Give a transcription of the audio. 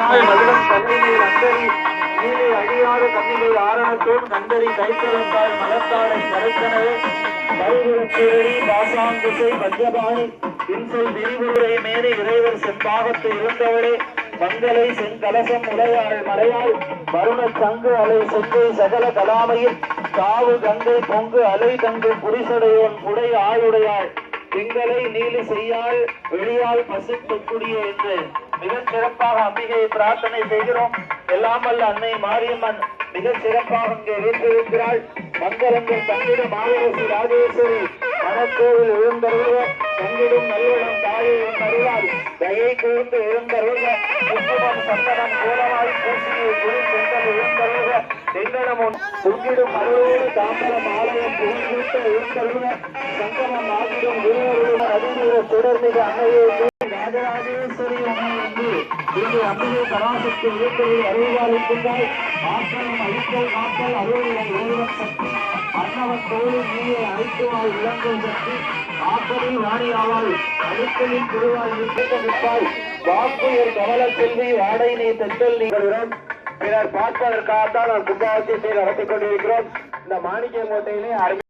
நாள் மதுரம் கல்லினை நந்தரி நீலை அழியாத கண்ணிலை ஆரணத்தோடு நந்தரி கைத்தளத்தால் மலத்தாடை பாசாங்குசை பஞ்சபாணி விரிவுரை மேலே இறைவர் செம்பாகத்து இருந்தவளே மங்களை செங்கலசம் உடையாள் மலையாள் வருண சங்கு அலை செங்கை சகல கலாமையில் காவு கங்கை பொங்கு அலை தங்கு புரிசடையோன் புடை ஆளுடையாள். திங்களை நீலி செய்யாள் வெளியால் பசிக்கக்கூடிய என்று மிகச் சிறப்பாக அம்பிகையை பிரார்த்தனை செய்கிறோம். எல்லாம் வல்ல அன்னை மாரியம்மன் மிக சிறப்பாக இங்கே வீட்டிருக்கிறாள் மங்களங்கள் தங்கிடும் மாதரசி ராஜேஸ்வரி. மனக்கோவில் எழுந்தருள தங்கிடும் நல்லிடம் தாயை அருளால் தயை கூர்ந்து எழுந்தருள குங்குமம் சந்தனம் கோலமாய் பூசியை குறி சென்றல் எழுந்தருள திங்களம் உன் துங்கிடும் அருளோடு தாம்பரம் ஆலயம் எழுந்தருள சங்கம சுடர்மிகு தொடர்மிகு அன்னையை ராஜராஜேஸ்வரி அன்னை என்று இங்கு அம்மையை பராசக்தி இயக்கத்தை அருள்வாளிக்கின்றாய் ஆற்றலும் அழித்தல் காத்தல் அருளிடம் ஏழும் சக்தி அன்னவன் தோழி நீயை அழைத்துவாய் இளங்கல் சக்தி ஆற்றலில் வாணி ஆவாள் அழுத்தலில் திருவாய் நிற்க நிற்பாய் வாக்குயர் கமல செல்வி வாடை நீ தெத்தல் நீங்களுடன் பிறர் பார்ப்பதற்காகத்தான் நான் கும்பாவசியத்தை நடத்திக் கொண்டிருக்கிறோம். இந்த மாணிக்க கோட்டையிலே அருமை